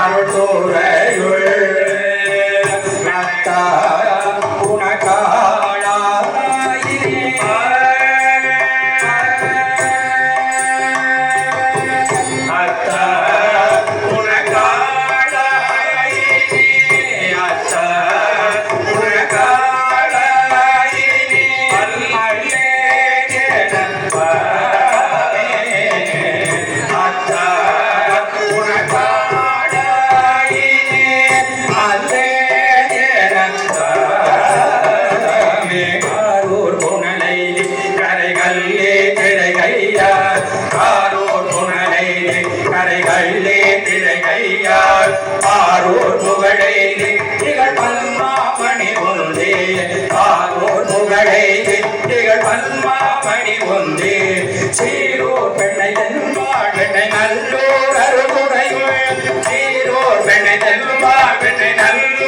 அருள் கரைகள்ளே திரைகையா காரூர் புனலை கரைகள்ளே திரைகையா ஆரூர் புகழை திகழ் பன்மாமணி ஒன்றே ஆரூர் புகழை திகழ் பன்மாமணி ஒன்றே சீரூர் பெண்ணை தன்பாள் பெண்ணை நல்லூர் அருகுடையுள் சீரூர் பெண்ணை தன்பாள் பெண்ணை நல்லூர்